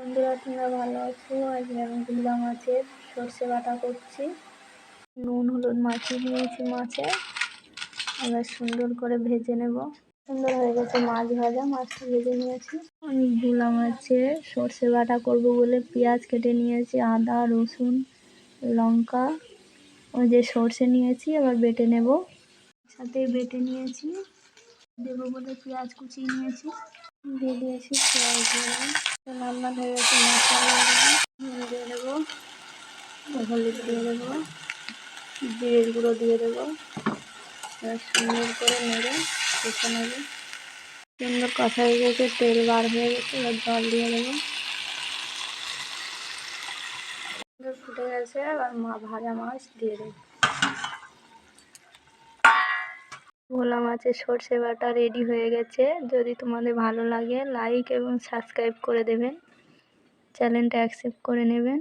বন্ধুরা, তোমরা ভালো আছো? আজ আমি গুলা মাছের সর্ষে বাটা করছি। নুন, হলুদ মাখিয়ে নিয়েছি মাছে। এবার সুন্দর করে ভেজে নেব। সুন্দর হয়ে গেছে মাছ ভাজা। মাছটা ভেজে নিয়েছি। আমি গুলা মাছের সর্ষে বাটা করব বলে পেঁয়াজ কেটে নিয়েছি, আদা, রসুন, লঙ্কা। ওই যে সর্ষে নিয়েছি, এবার বেটে নেব। সাথে বেটে নিয়েছি। দেবো বলে পেঁয়াজ কুচিয়ে নিয়েছি। দিয়ে দিয়েছি পেঁয়াজ লাল লাল হয়ে গেছে, মশলা দিয়ে দেবো হলুদ দিয়ে দেবো, জিরের গুঁড়ো দিয়ে দেবো। সুন্দর করে নেড়ে কষে নেবে। সুন্দর কষা হয়ে গেছে, তেল বার হয়ে গেছে, এবার জল দিয়ে দেবো। সুন্দর ফুটে গেছে, এবার মা ভাজা মাছ দিয়ে দেবো। ভোলা মাছের সর্ষে বাটা রেডি হয়ে গেছে। যদি তোমাদের ভালো লাগে লাইক এবং সাবস্ক্রাইব করে দেবেন। চ্যানেলটা অ্যাকসেপ্ট করে নেবেন।